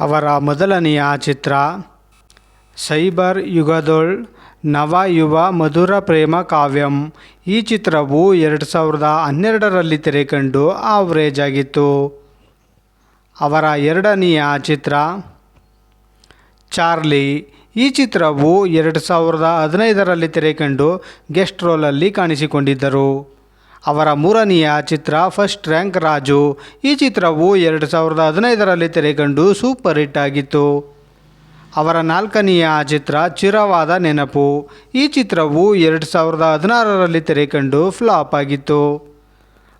ಅವರ ಮೊದಲನೆಯ ಚಿತ್ರ ಸೈಬರ್ ಯುಗದೊಳ್ ನವ ಯುವ ಮಧುರ ಪ್ರೇಮ ಕಾವ್ಯಂ. ಈ ಚಿತ್ರವು ಎರಡು ಸಾವಿರದ ಹನ್ನೆರಡರಲ್ಲಿ ತೆರೆಕಂಡು ಆವ್ರೇಜ್ ಆಗಿತ್ತು. ಅವರ ಎರಡನೆಯ ಚಿತ್ರ ಚಾರ್ಲಿ. ಈ ಚಿತ್ರವು ಎರಡು ಸಾವಿರದ ಹದಿನೈದರಲ್ಲಿ ತೆರೆಕಂಡು ಗೆಸ್ಟ್ ರೋಲಲ್ಲಿ ಕಾಣಿಸಿಕೊಂಡಿದ್ದರು. ಅವರ ಮೂರನೆಯ ಚಿತ್ರ ಫಸ್ಟ್ ರ್ಯಾಂಕ್ ರಾಜು. ಈ ಚಿತ್ರವು ಎರಡು ಸಾವಿರದ ಹದಿನೈದರಲ್ಲಿ ತೆರೆಕಂಡು ಸೂಪರ್ ಹಿಟ್ ಆಗಿತ್ತು. ಅವರ ನಾಲ್ಕನೆಯ ಚಿತ್ರ ಚಿರವಾದ ನೆನಪು. ಈ ಚಿತ್ರವು ಎರಡು ಸಾವಿರದ ಹದಿನಾರರಲ್ಲಿ ತೆರೆಕಂಡು ಫ್ಲಾಪ್ ಆಗಿತ್ತು.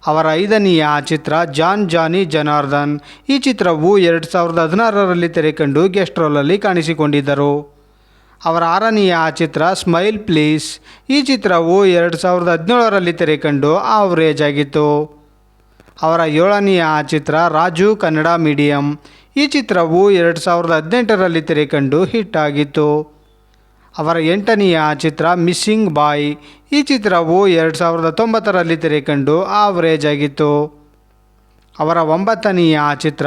ಅವರ ಐದನೆಯ ಚಿತ್ರ ಜಾನ್ ಜಾನಿ ಜನಾರ್ದನ್. ಈ ಚಿತ್ರವು ಎರಡು ಸಾವಿರದ ಹದಿನಾರರಲ್ಲಿ ತೆರೆಕಂಡು ಗೆಸ್ಟ್ ರೋಲಲ್ಲಿ ಕಾಣಿಸಿಕೊಂಡಿದ್ದರು. ಅವರ ಆರನೆಯ ಚಿತ್ರ ಸ್ಮೈಲ್ ಪ್ಲೀಸ್ ಈ ಚಿತ್ರವು ಎರಡು ಸಾವಿರದ ಹದಿನೇಳರಲ್ಲಿ ತೆರೆಕಂಡು ಆವ್ರೇಜ್ ಆಗಿತ್ತು. ಅವರ ಏಳನೆಯ ಚಿತ್ರ, ರಾಜು ಕನ್ನಡ ಮೀಡಿಯಂ ಈ ಚಿತ್ರವು ಎರಡು ಸಾವಿರದ ಹದಿನೆಂಟರಲ್ಲಿ ತೆರೆಕಂಡು ಹಿಟ್ ಆಗಿತ್ತು. ಅವರ ಎಂಟನೆಯ ಚಿತ್ರ ಮಿಸ್ಸಿಂಗ್ ಬಾಯ್ ಈ ಚಿತ್ರವು ಎರಡು ಸಾವಿರದ ತೊಂಬತ್ತರಲ್ಲಿ ತೆರೆಕಂಡು ಆವ್ರೇಜ್ ಆಗಿತ್ತು. ಅವರ ಒಂಬತ್ತನೆಯ ಚಿತ್ರ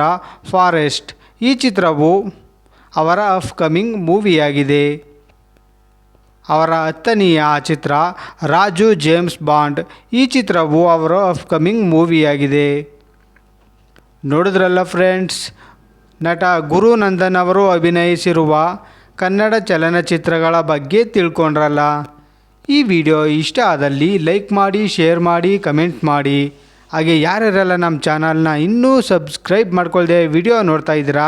ಫಾರೆಸ್ಟ್ ಈ ಚಿತ್ರವು ಅವರ ಅಪ್ಕಮಿಂಗ್ ಮೂವಿಯಾಗಿದೆ. ಅವರ ಹತ್ತನೆಯ ಚಿತ್ರ ರಾಜು ಜೇಮ್ಸ್ ಬಾಂಡ್. ಈ ಚಿತ್ರವು ಅವರ ಅಪ್ಕಮಿಂಗ್ ಮೂವಿಯಾಗಿದೆ. ನೋಡಿದ್ರಲ್ಲ ಫ್ರೆಂಡ್ಸ್, ನಟ ಗುರು ನಂದನ್ ಅವರು ಅಭಿನಯಿಸಿರುವ ಕನ್ನಡ ಚಲನಚಿತ್ರಗಳ ಬಗ್ಗೆ ತಿಳ್ಕೊಂಡ್ರಲ್ಲ. ಈ ವಿಡಿಯೋ ಇಷ್ಟ ಆದಲ್ಲಿ ಲೈಕ್ ಮಾಡಿ, ಶೇರ್ ಮಾಡಿ, ಕಮೆಂಟ್ ಮಾಡಿ. ಹಾಗೆ ಯಾರ್ಯಾರೆಲ್ಲ ನಮ್ಮ ಚಾನಲ್ನ ಇನ್ನೂ ಸಬ್ಸ್ಕ್ರೈಬ್ ಮಾಡ್ಕೊಳ್ದೆ ವಿಡಿಯೋ ನೋಡ್ತಾ ಇದ್ದೀರಾ?